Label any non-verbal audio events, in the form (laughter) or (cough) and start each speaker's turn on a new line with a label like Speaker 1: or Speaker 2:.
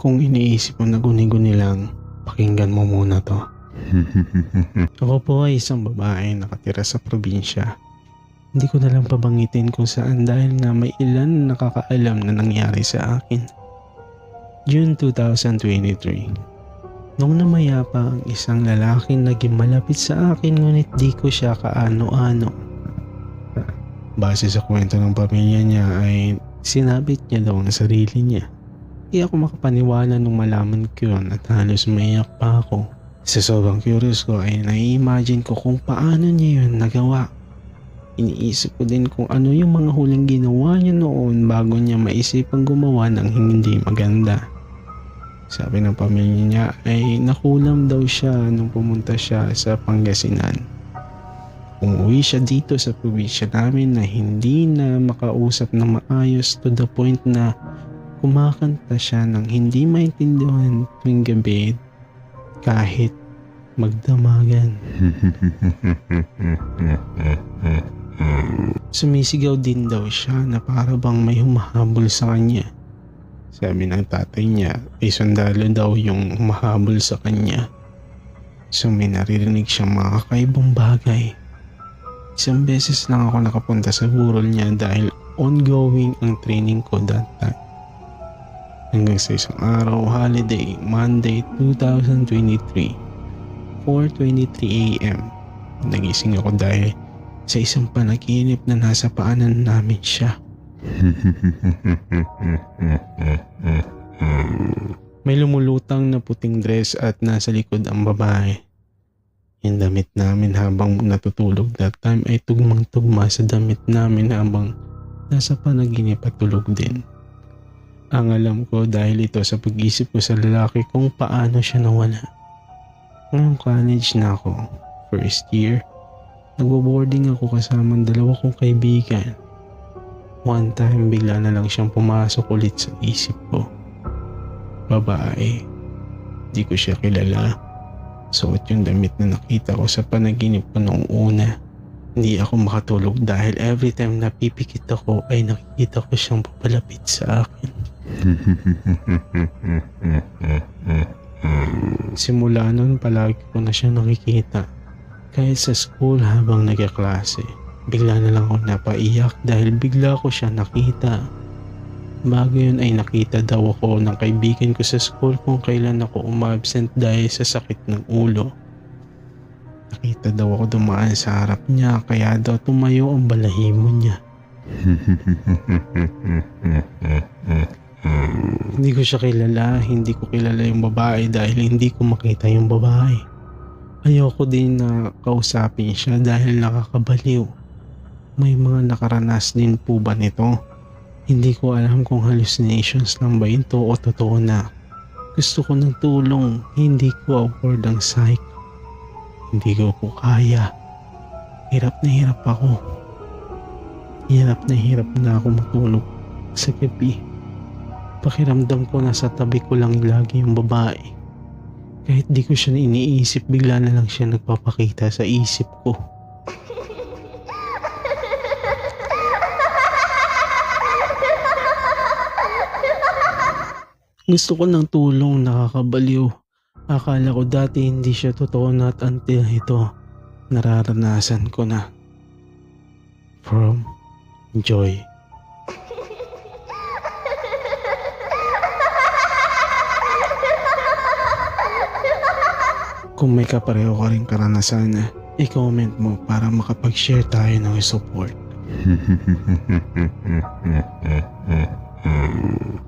Speaker 1: Kung iniisip mo na guni-guni lang, pakinggan mo muna to. (laughs) Ako po ay isang babae nakatira sa probinsya. Hindi ko na lang pabangitin kung saan dahil na may ilan nakakaalam na nangyari sa akin. June 2023 Nung namaya pa ang isang lalaking naging malapit sa akin ngunit di ko siya kaano-ano. Base sa kwento ng pamilya niya ay sinabit niya daw ang sarili niya. Di ako makapaniwala nung malaman ko yun at halos maiyak pa ako. Sa sobrang curious ko ay nai-imagine ko kung paano niya yun nagawa. Iniisip ko din kung ano yung mga huling ginawa niya noon bago niya maisipang gumawa ng hindi maganda. Sabi ng pamilya niya ay nakulam daw siya nung pumunta siya sa Pangasinan. Umuwi siya dito sa probinsya namin na hindi na makausap ng maayos to the point na kumakanta siya ng hindi maintindihan tuwing gabi kahit magdamagan. (laughs) Sumisigaw din daw siya na para bang may humahabol sa kanya. Sabi ng tatay niya ay sundalo daw yung humahabol sa kanya. So may naririnig siyang mga kakaibang bagay. Isang beses lang ako nakapunta sa burol niya dahil ongoing ang training ko that time. Hanggang sa isang araw, holiday, Monday 2023, 4.23 a.m. Nagising ako dahil sa isang panaginip na nasa paanan namin siya. (laughs) May lumulutang na puting dress at nasa likod ang babae. Yung damit namin habang natutulog that time ay tugmang-tugma sa damit namin habang nasa panaginip at tulog din. Ang alam ko dahil ito sa pag-isip ko sa lalaki kung paano siya nawala. Ngayong college na ako, first year, nagbo-boarding ako kasama ang dalawa kong kaibigan. One time bigla na lang siyang pumasok ulit sa isip ko. Babae. Di ko siya kilala. Suot yung damit na nakita ko sa panaginip ko noong una. Hindi ako makatulog dahil every time na pipikit ako ay nakikita ko siyang papalapit sa akin. (laughs) Simula noon palagi ko na siya nakikita. Kahit sa school habang nagkaklase, bigla na lang ako napaiyak dahil bigla ko siya nakita. Bago yun ay nakita daw ako ng kaibigan ko sa school kung kailan ako umabsent dahil sa sakit ng ulo. Nakita daw ako dumaan sa harap niya kaya daw tumayo ang balahibo niya. (laughs) Hindi ko siya kilala, hindi ko kilala yung babae dahil hindi ko makita yung babae. Ayoko din na kausapin siya dahil nakakabaliw. May mga nakaranas din po ba nito? Hindi ko alam kung hallucinations lang ba ito o totoo na. Gusto ko ng tulong, hindi ko afford ang psych. Hindi ko po kaya. Hirap na hirap ako. Hirap na hirap na ako matulog sa gabi. Pakiramdam ko nasa tabi ko lang lagi yung babae. Kahit di ko siya iniisip, bigla na lang siya nagpapakita sa isip ko. Gusto ko ng tulong, nakakabaliw. Akala ko dati hindi siya totoo not until ito. Nararanasan ko na. From Joy. Kung may kapareho ka rin karanasan, i-comment mo para makapag-share tayo ng support. (laughs)